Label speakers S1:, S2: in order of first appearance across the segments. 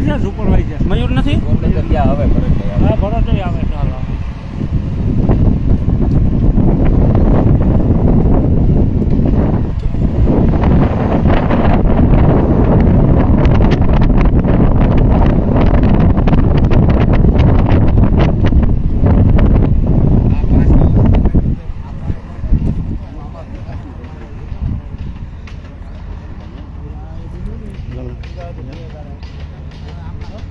S1: મયુર છે સુપરવાઇઝર મયુર નથી હવે ભરત આવે. હા આવે ચાલો. Ayan. Ayan.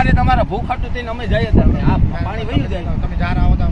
S1: અમારે તમારા ભૂખ હતું અમે જઈએ તમે આ પાણી વહી જાય.
S2: તમે જાર આવો તો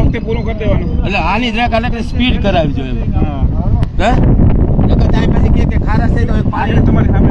S2: વખતે પૂરું કરી દેવાનું.
S1: એટલે આની જરાક અલગ સ્પીડ કરાવી જોઈએ.
S2: હા.
S1: હે? પછી કે ખારા થઈ તો પાણી
S2: તમારી સામે